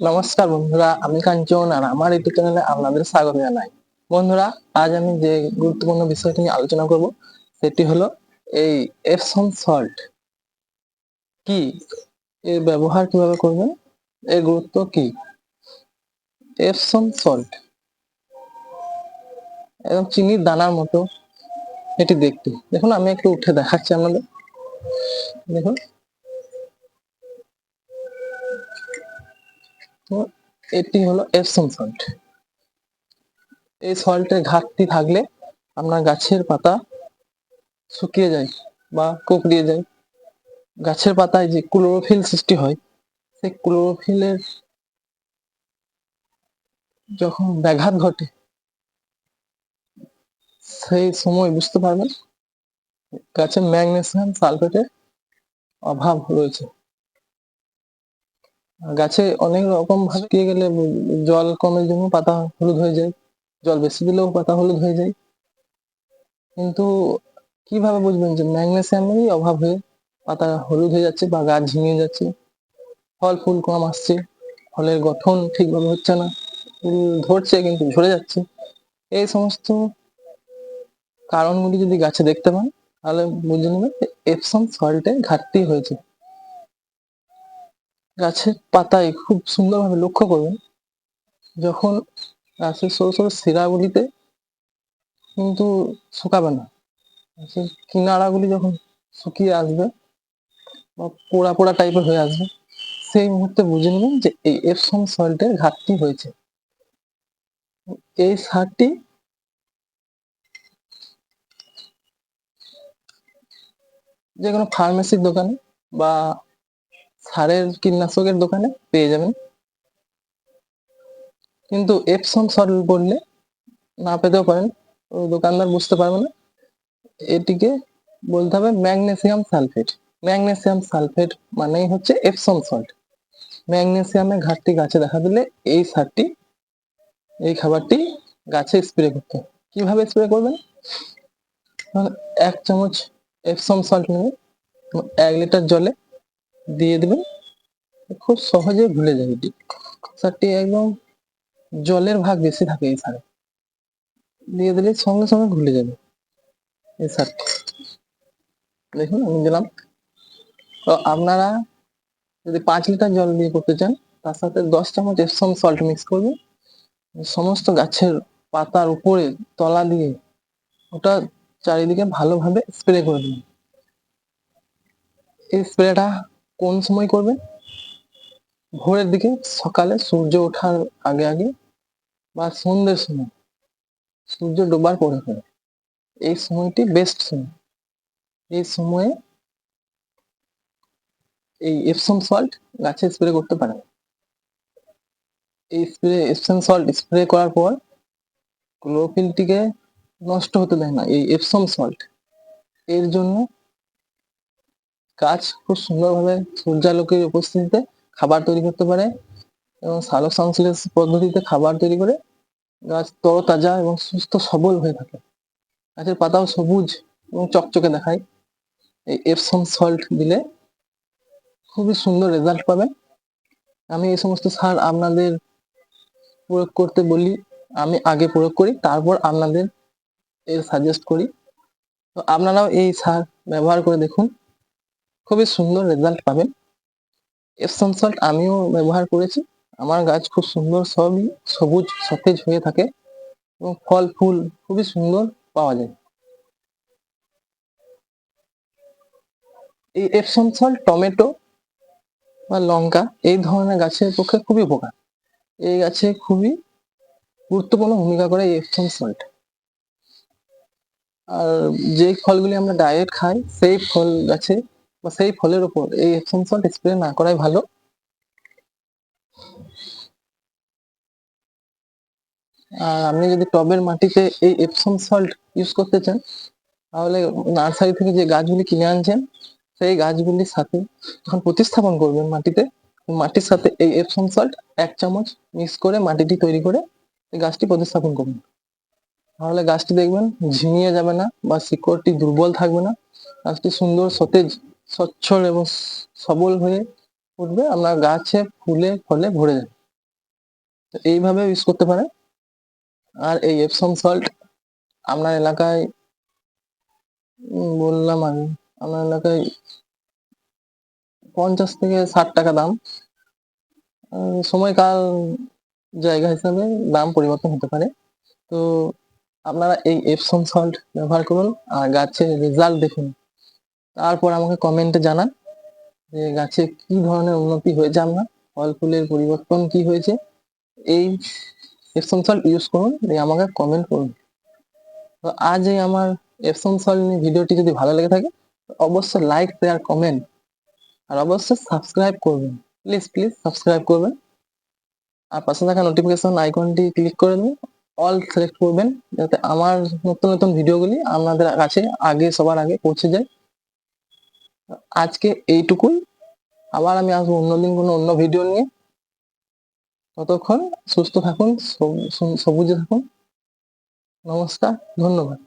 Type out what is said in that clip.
নমস্কার বন্ধুরা, আমি কাঞ্চন আর আমার ইউটিউব চ্যানেলে আপনাদের স্বাগত জানাই। বন্ধুরা, আজ আমি যে গুরুত্বপূর্ণ বিষয়টি নিয়ে আলোচনা করব, সেটি হলো এই এপসন সল্ট কি? এর ব্যবহার কীভাবে করবেন? এর গুরুত্ব কি? এপসন সল্ট এবং চিনির দানার মতো এটি দেখতে। দেখুন, আমি একটু উঠে দেখাচ্ছি আপনাদের। দেখুন। এটি হলো এপসম সল্ট এই সল্টের ঘাটতি থাকলে আপনার গাছের পাতা শুকিয়ে যায় বা কুকড়িয়ে যায়। গাছের পাতায় যে ক্লোরোফিল সৃষ্টি হয়, সেই ক্লোরোফিলের যখন ব্যাঘাত ঘটে, সেই সময় বুঝতে পারবেন গাছে ম্যাগনেসিয়াম সালফেটের অভাব রয়েছে। গাছে অনেক রকম ভাবে গেলে জল কমের জন্য পাতা হলুদ হয়ে যায়। জল বেশি দিলেও পাতা হলুদ হয়ে যায়। কিন্তু কীভাবে বুঝবেন যে ম্যাগনেসিয়ামেরই অভাব হয়ে পাতা হলুদ হয়ে যাচ্ছে বা গাছ ঝিমিয়ে যাচ্ছে? ফল, ফুল কম আসছে। ফলের গঠন ঠিকভাবে হচ্ছে না। ধরছে কিন্তু ঝরে যাচ্ছে। এই সমস্ত কারণগুলি যদি গাছে দেখতে পান, তাহলে বুঝে নেবেন এপসম সল্টের ঘাটতি হয়েছে। গাছের পাতায় খুব সুন্দরভাবে লক্ষ্য করবেন যখন গাছের সরু সরু শিরাগুলিতে কিন্তু শুকাবে না, গাছের কিনারাগুলি যখন শুকিয়ে আসবে বা পোড়া পোড়া টাইপের হয়ে আসবে, সেই মুহূর্তে বুঝে নেবেন যে এই এপসম সল্টের ঘাটতি হয়েছে। এই সারটি যে কোনো ফার্মেসির দোকানে বা সারের কীটনাশকের দোকানে পেয়ে যাবেন। কিন্তু এপসম সল্ট বললে না পেতেও পারেন দোকানদার বুঝতে পারবে না। এটিকে বলতে হবে ম্যাগনেসিয়াম সালফেট। ম্যাগনেসিয়াম সালফেট মানেই হচ্ছে এপসম সল্ট ম্যাগনেসিয়ামের ঘাটতি গাছে দেখা দিলে এই সারটি, এই খাবারটি গাছে স্প্রে করতে। কীভাবে স্প্রে করবেন? এক চামচ এপসম সল্ট নেবেন, এক লিটার জলে দিয়ে দেবেন খুব সহজে ভুলে যাবে এটি। সারটি একদম জলের ভাগ বেশি থাকে এই সারে। দিয়ে দিলে সঙ্গে সঙ্গে ভুলে যাবে এই সারটি। দেখুন, আমি দিলাম। তো আপনারা যদি পাঁচ লিটার জল দিয়ে করতে চান, তার সাথে দশ চামচ এপসম সল্ট মিক্স করবেন। সমস্ত গাছের পাতার উপরে তলা দিয়ে ওটা চারিদিকে ভালোভাবে স্প্রে করে দেবেন। এই স্প্রেটা কোন সময় করবেন? ভোরের দিকে, সকালে সূর্য ওঠার আগে আগে বা সন্ধ্যের সময়? সূর্য ডোবার পরে পরে। এই সময়টি বেস্ট সময়। এই সময়ে এই এপসম সল্ট গাছে স্প্রে করতে পারেন। এই স্প্রে এপসম সল্ট স্প্রে করার পর ক্লোরোফিলটিকে নষ্ট হতে দেয় না, এই এপসম সল্ট এর জন্য গাছ খুব সুন্দরভাবে সূর্যালোকের উপস্থিতিতে খাবার তৈরি করতে পারে এবং সালোক সংশ্লেষ পদ্ধতিতে খাবার তৈরি করে গাছ তরতাজা এবং সুস্থ সবল হয়ে থাকে। গাছের পাতাও সবুজ এবং চকচকে দেখায়। এই এপসম সল্ট দিলে খুবই সুন্দর রেজাল্ট পাবে। আমি এই সমস্ত সার আপনাদের প্রয়োগ করতে বলি, আমি আগে প্রয়োগ করি, তারপর আপনাদের এর সাজেস্ট করি। তো আপনারাও এই সার ব্যবহার করে দেখুন। খুবই সুন্দর রেজাল্ট পাবেন। এপসম সল্ট আমিও ব্যবহার করেছি। আমার গাছ খুব সুন্দর সবই সবুজ, সতেজ হয়ে থাকে এবং ফল, ফুল খুবই সুন্দর পাওয়া যায়। এই এপসম সল্ট টমেটো বা লঙ্কা এই ধরনের গাছের পক্ষে খুবই উপকার। এই গাছে খুবই গুরুত্বপূর্ণ ভূমিকা করে এই এপসম সল্ট আর যে ফলগুলি আমরা ডায়েট খাই, সেই ফল গাছে বা সেই ফলের উপর, এই এপসম স্প্রে না করাই ভালো। আর আপনি যদি টবের মাটিতে এই এপসম সল্ট ইউজ করতে চান, তাহলে নার্সারি থেকে যে গাছগুলি কিনে আনছেন, সেই গাছগুলির সাথে যখন প্রতিস্থাপন করবেন মাটিতে, মাটির সাথে এই এপসম সল্ট এক চামচ মিক্স করে মাটিটি তৈরি করে এই গাছটি প্রতিস্থাপন করবেন তাহলে গাছটি দেখবেন ঝিমিয়ে যাবে না বা শিকড়টি দুর্বল থাকবে না। গাছটি সুন্দর সতেজ স্বচ্ছল এবং সবল হয়ে উঠবে আপনার গাছে ফুলে, ফলে ভরে যাবে। তো এইভাবে ইউজ করতে পারেন আর এই এপসম সল্ট আপনার এলাকায় বললাম আমি আপনার এলাকায় পঞ্চাশ থেকে ষাট টাকা দাম। সময়কাল জায়গা হিসাবে দাম পরিবর্তন হতে পারে। তো আপনারা এই এপসম সল্ট ব্যবহার করুন আর গাছের রেজাল্ট দেখুন তারপর আমাকে কমেন্টে জানান যে, গাছে কি ধরনের উন্নতি হয়েছে আপনার? ফল ফুলের পরিবর্তন কি হয়েছে? এই এপসম সল্ট ইউজ করুন, দিয়ে আমাকে কমেন্ট করুন। তো আজ এই আমার এপসম সল্ট নিয়ে ভিডিওটি যদি ভালো লেগে থাকে অবশ্যই লাইক শেয়ার কমেন্ট আর অবশ্যই সাবস্ক্রাইব করবেন। প্লিজ প্লিজ সাবস্ক্রাইব করবেন। আর পাশে থাকা নোটিফিকেশন আইকনটি ক্লিক করে দিন অল সিলেক্ট করবেন, যাতে আমার নতুন নতুন ভিডিওগুলি আপনাদের কাছে আগে, সবার আগে পৌঁছে যায়। আজকে এইটুকুই। আবার আমি আসব অন্যদিন কোনো অন্য ভিডিও নিয়ে। ততক্ষণ সুস্থ থাকুন সবুজে থাকুন। নমস্কার, ধন্যবাদ।